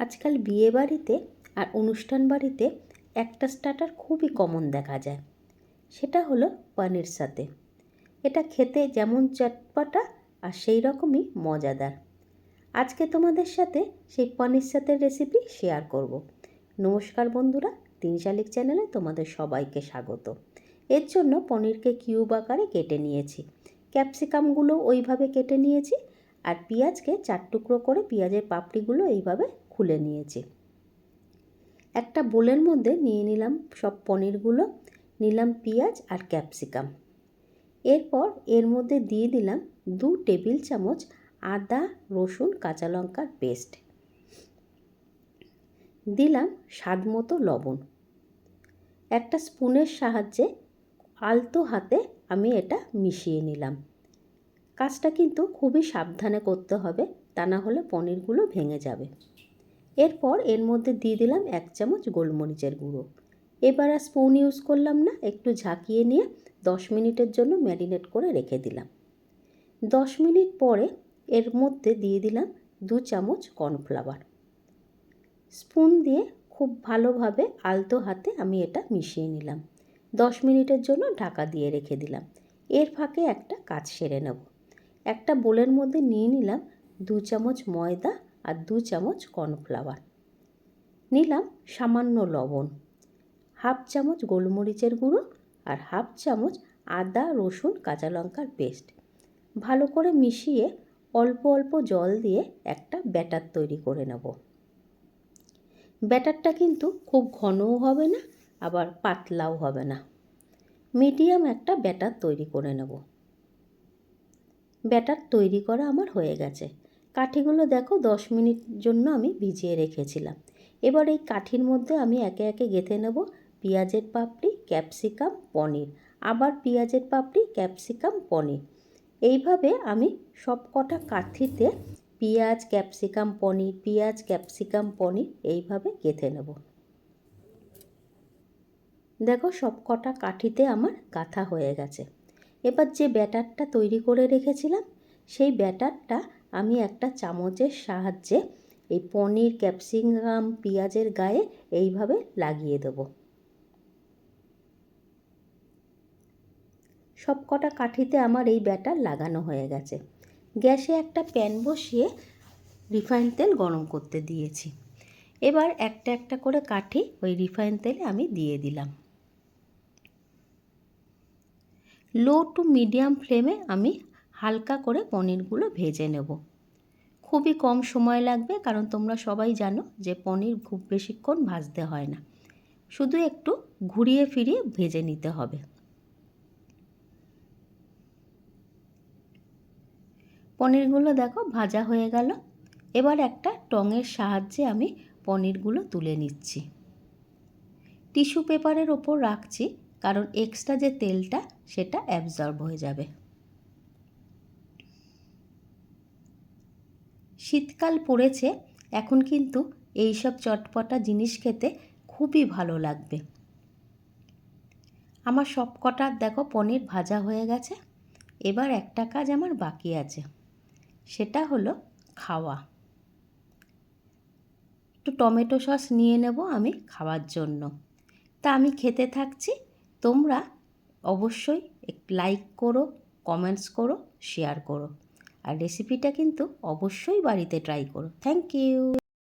আজকাল বিয়ে বাড়িতে আর অনুষ্ঠান বাড়িতে একটা স্টার্টার খুবই কমন দেখা যায়। সেটা হলো পানির সাথে। এটা খেতে যেমন চটপটা আর সেই রকমই মজাদার। আজকে তোমাদের সাথে সেই পনির সাথে রেসিপি শেয়ার করব। নমস্কার বন্ধুরা, তিন শালিক চ্যানেলে তোমাদের সবাইকে স্বাগত। এর জন্য পনিরকে কিউব আকারে কেটে নিয়েছি। ক্যাপসিকামগুলো ওইভাবে কেটে নিয়েছি আর পেঁয়াজকে চার টুকরো করে পেঁয়াজের পাপড়িগুলো এইভাবে খুলে নিয়েছি। একটা বোলের মধ্যে নিয়ে নিলাম সব পনিরগুলো, নিলাম পেঁয়াজ আর ক্যাপসিকাম। এরপর এর মধ্যে দিয়ে দিলাম দু টেবিল চামচ আদা, রসুন, কাঁচা লঙ্কার পেস্ট। দিলাম স্বাদ মতো লবণ। একটা স্পুনের সাহায্যে আলতো হাতে আমি এটা মিশিয়ে নিলাম। কাজটা কিন্তু খুবই সাবধানে করতে হবে, তা না হলে পনিরগুলো ভেঙে যাবে। এরপর এর মধ্যে দিয়ে দিলাম এক চামচ গোলমরিচের গুঁড়ো। এবার আর স্পুন ইউজ করলাম না, একটু ঝাঁকিয়ে নিয়ে দশ মিনিটের জন্য ম্যারিনেট করে রেখে দিলাম। দশ মিনিট পরে এর মধ্যে দিয়ে দিলাম দু চামচ কর্নফ্লাওয়ার। স্পুন দিয়ে খুব ভালোভাবে আলতো হাতে আমি এটা মিশিয়ে নিলাম। দশ মিনিটের জন্য ঢাকা দিয়ে রেখে দিলাম। এর ফাঁকে একটা কাজ সেরে নেব। একটা বোলের মধ্যে নিয়ে নিলাম দু চামচ ময়দা আর দু চামচ কর্নফ্লাওয়ার। নিলাম সামান্য লবণ, হাফ চামচ গোলমরিচের গুঁড়ো আর হাফ চামচ আদা, রসুন, কাঁচা লঙ্কার পেস্ট। ভালো করে মিশিয়ে অল্প অল্প জল দিয়ে একটা ব্যাটার তৈরি করে নেব। ব্যাটারটা কিন্তু খুব ঘনও হবে না, আবার পাতলাও হবে না। মিডিয়াম একটা ব্যাটার তৈরি করে নেব। ব্যাটার তৈরি করা আমার হয়ে গেছে। কাঠিগুলো দেখো দশ মিনিট জন্য আমি ভিজিয়ে রেখেছিলাম। এবার এই কাঠির মধ্যে আমি একে একে গেঁথে নেব পেঁয়াজের পাপড়ি, ক্যাপসিকাম, পনির। আবার পেঁয়াজের পাপড়ি, ক্যাপসিকাম, পনির। এইভাবে আমি সব কটা কাঠিতে পেঁয়াজ, ক্যাপসিকাম, পনির, পেঁয়াজ, ক্যাপসিকাম, পনির এইভাবে গেঁথে নেব। দেখো সব কটা কাঠিতে আমার গাঁথা হয়ে গেছে। এবার যে ব্যাটারটা তৈরি করে রেখেছিলাম, সেই ব্যাটারটা আমি একটা চামচের সাহায্যে এই পনির, ক্যাপসিকাম, পেঁয়াজের গায়ে এইভাবে লাগিয়ে দেব। সব কটা কাঠিতে আমার এই ব্যাটার লাগানো হয়ে গেছে। গ্যাসে একটা প্যান বসিয়ে রিফাইন তেল গরম করতে দিয়েছি। এবার একটা একটা করে কাঠি ওই রিফাইন তেলে আমি দিয়ে দিলাম। লো টু মিডিয়াম ফ্লেমে আমি হালকা করে পনিরগুলো ভেজে নেব। খুবই কম সময় লাগবে, কারণ তোমরা সবাই জানো যে পনির খুব বেশিক্ষণ ভাজতে হয় না। শুধু একটু ঘুরিয়ে ফিরিয়ে ভেজে নিতে হবে। পনিরগুলো দেখো ভাজা হয়ে গেল। এবার একটা টঙের সাহায্যে আমি পনিরগুলো তুলে নিচ্ছি। টিস্যু পেপারের ওপর রাখছি, কারণ এক্সট্রা যে তেলটা, সেটা অ্যাবজর্ব হয়ে যাবে। শীতকাল পড়েছে, এখন কিন্তু এই সব চটপটা জিনিস খেতে খুবই ভালো লাগবে। আমার সব কটা দেখো, পনির ভাজা হয়ে গেছে। এবার একটা কাজ আমার বাকি আছে, সেটা হলো খাওয়া। একটু টমেটো সস নিয়ে নেব আমি খাওয়ার জন্য। তা আমি খেতে থাকছি, তোমরা অবশ্যই লাইক করো কমেন্টস করো শেয়ার করো। আর রেসিপিটা কিন্তু অবশ্যই বাড়িতে ট্রাই করো। Thank you